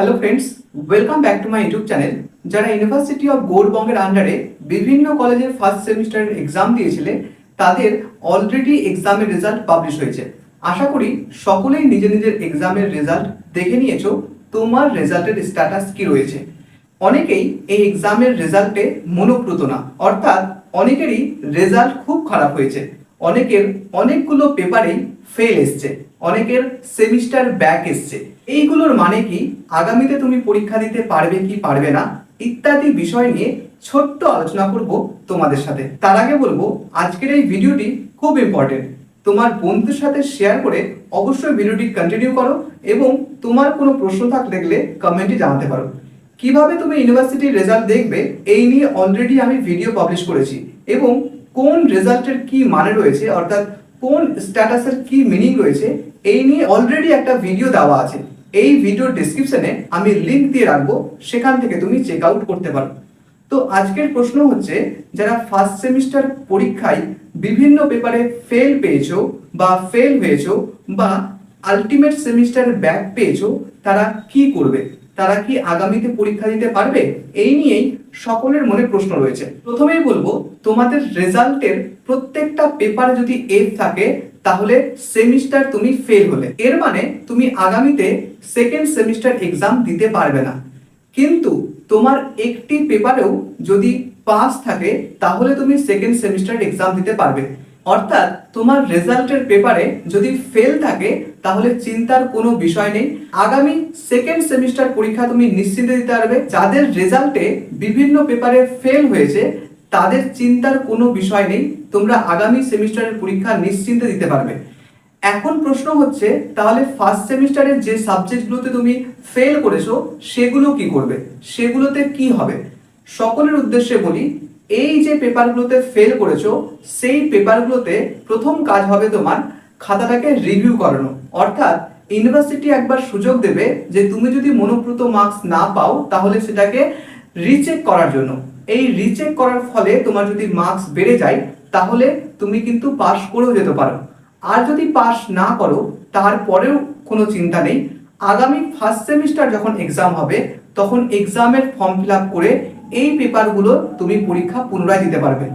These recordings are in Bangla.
Hello friends welcome back to my YouTube channel যারা ইউনিভার্সিটি অফ গৌড়বঙ্গের আন্ডারে বিভিন্ন কলেজের ফার্স্ট সেমিস্টারের এক্সাম দিয়েছিলে, তাদের অলরেডি এক্সামের রেজাল্ট পাবলিশ হয়েছে। আশা করি সকলেই নিজের নিজের এক্সামের রেজাল্ট দেখে নিয়েছো, তোমার রেজাল্টের স্ট্যাটাস কি রয়েছে। অনেকেই এই এক্সামের রেজাল্টে মনোপ্রুত না, অর্থাৎ অনেকেরই রেজাল্ট খুব খারাপ হয়েছে। অনেকের অনেকগুলো পেপারেই ফেল এসছে। অনেকের সেমিস্টার ব্যাক এসছে। এইগুলোর মানে কি? আগামীতে তুমি পরীক্ষা দিতে পারবে কি পারবে না? ইত্যাদি বিষয় নিয়ে ছোট্ট আলোচনা করব তোমাদের সাথে। তার আগে বলব, আজকের এই ভিডিওটি খুব ইম্পর্টেন্ট তোমার বন্ধুর সাথে শেয়ার করে অবশ্যই ভিডিওটি কন্টিনিউ করো এবং তোমার কোনো প্রশ্ন থাকলে গেলে কমেন্টে জানাতে পারো। কীভাবে তুমি ইউনিভার্সিটির রেজাল্ট দেখবে, এই নিয়ে অলরেডি আমি ভিডিও পাবলিশ করেছি এবং কোন রেজাল্টের কি মানে রয়েছে, অর্থাৎ কোন স্ট্যাটাসের কি মিনিং রয়েছে এই নিয়ে অলরেডি একটা ভিডিও দেওয়া আছে। এই ভিডিওর ডেসক্রিপশনে আমি লিংক দিয়ে রাখব, সেখান থেকে তুমি চেক আউট করতে পারো। তো আজকের প্রশ্ন হচ্ছে, যারা ফার্স্ট সেমিস্টার পরীক্ষায় বিভিন্ন পেপারে ফেল পেয়েছ বা ফেল হয়েছো বা আলটিমেট সেমিস্টার ব্যাক পেয়েছ, তারা কি করবে? তারা কি আগামীতে পরীক্ষা দিতে পারবে? এই নিয়েই সকলের মনে প্রশ্ন রয়েছে। প্রথমেই বলব, তোমাদের রেজাল্টের প্রত্যেকটা পেপারে যদি এফ থাকে তাহলে সেমিস্টার তুমি ফেল হলে। এর মানে তুমি আগামীতে সেকেন্ড সেমিস্টার এক্সাম দিতে পারবে না। কিন্তু তোমার একটি পেপারেও যদি পাস থাকে, তাহলে তুমি সেকেন্ড সেমিস্টার এক্সাম দিতে পারবে। অর্থাৎ তোমার রেজাল্টের পেপারে যদি ফেল থাকে, তাহলে চিন্তার কোনো বিষয় নেই। আগামী সেকেন্ড সেমিস্টার পরীক্ষা তুমি নিশ্চিন্তে দিতে পারবে। যাদের রেজাল্টে বিভিন্ন পেপারে ফেল হয়েছে তাদের চিন্তার কোনো বিষয় নেই, তোমরা আগামী সেমিস্টারের পরীক্ষা নিশ্চিন্তে দিতে পারবে। এখন প্রশ্ন হচ্ছে, তাহলে ফার্স্ট সেমিস্টারের যে সাবজেক্টগুলোতে তুমি ফেল করেছ, সেগুলো কি করবে? সেগুলোতে কি হবে? সকলের উদ্দেশ্যে বলি, এই যে পেপারগুলোতে ফেল করেছ, সেই পেপারগুলোতে প্রথম কাজ হবে তোমার খাতাটাকে রিভিউ করানো। অর্থাৎ ইউনিভার্সিটি একবার সুযোগ দেবে যে তুমি যদি মনোপ্রুত মার্কস না পাও, তাহলে সেটাকে রিচেক করার জন্য। এই রিচেক করার ফলে তোমার যদি মার্কস বেড়ে যায়, তাহলে তুমি কিন্তু পাশ করেও যেতে পারো। আর যদি পাস না করো তারপরেও কোনো চিন্তা নেই। আগামী ফার্স্ট সেমিস্টার যখন এক্সাম হবে, তখন এক্সামের ফর্ম ফিল আপ করে এই পেপারগুলো তুমি পরীক্ষা পুনরায় দিতে পারবে।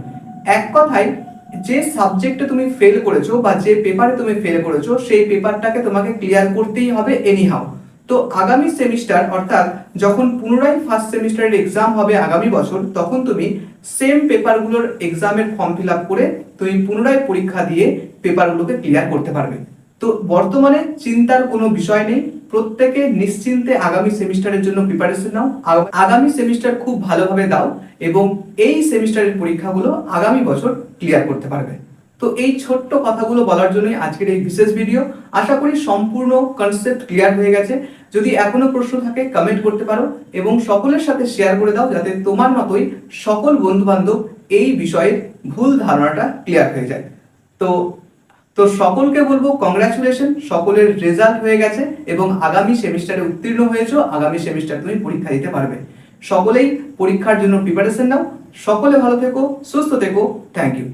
এক কথায়, যে সাবজেক্টে তুমি ফেল করেছ বা যে পেপারে তুমি ফেল করেছ, সেই পেপারটাকে তোমাকে ক্লিয়ার করতেই হবে এনিহাও তো আগামী সেমিস্টার অর্থাৎ যখন পুনরায় ফার্স্ট সেমিস্টারের এক্সাম হবে আগামী বছর, তখন তুমি সেম পেপারগুলোর এক্সামের ফর্ম ফিল আপ করে তুমি পুনরায় পরীক্ষা দিয়ে পেপারগুলোকে ক্লিয়ার করতে পারবে। তো বর্তমানে চিন্তার কোনো বিষয় নেই, প্রত্যেকে নিশ্চিন্তে আগামী সেমিস্টারের জন্য প্রিপারেশন নাও। আগ- আগামী সেমিস্টার খুব ভালোভাবে দাও এবং এই সেমিস্টারের পরীক্ষাগুলো আগামী বছর ক্লিয়ার করতে পারবে। তো এই ছোট্ট কথাগুলো বলার জন্যই আজকের এই বিশেষ ভিডিও আশা করি সম্পূর্ণ কনসেপ্ট ক্লিয়ার হয়ে গেছে। যদি এখনও প্রশ্ন থাকে কমেন্ট করতে পারো এবং সকলের সাথে শেয়ার করে দাও যাতে তোমার মতোই সকল বন্ধু বান্ধব এই বিষয়ে ভুল ধারণাটা ক্লিয়ার হয়ে যায়। তো তো সকলকে বলব কংগ্রাচুলেশন সকলের রেজাল্ট হয়ে গেছে এবং আগামী সেমিস্টারে উত্তীর্ণ হয়েছো, আগামী সেমিস্টার তুমি পরীক্ষা দিতে পারবে। সকলেই পরীক্ষার জন্য প্রিপারেশন নাও। সকলে ভালো থেকো, সুস্থ থেকো। Thank you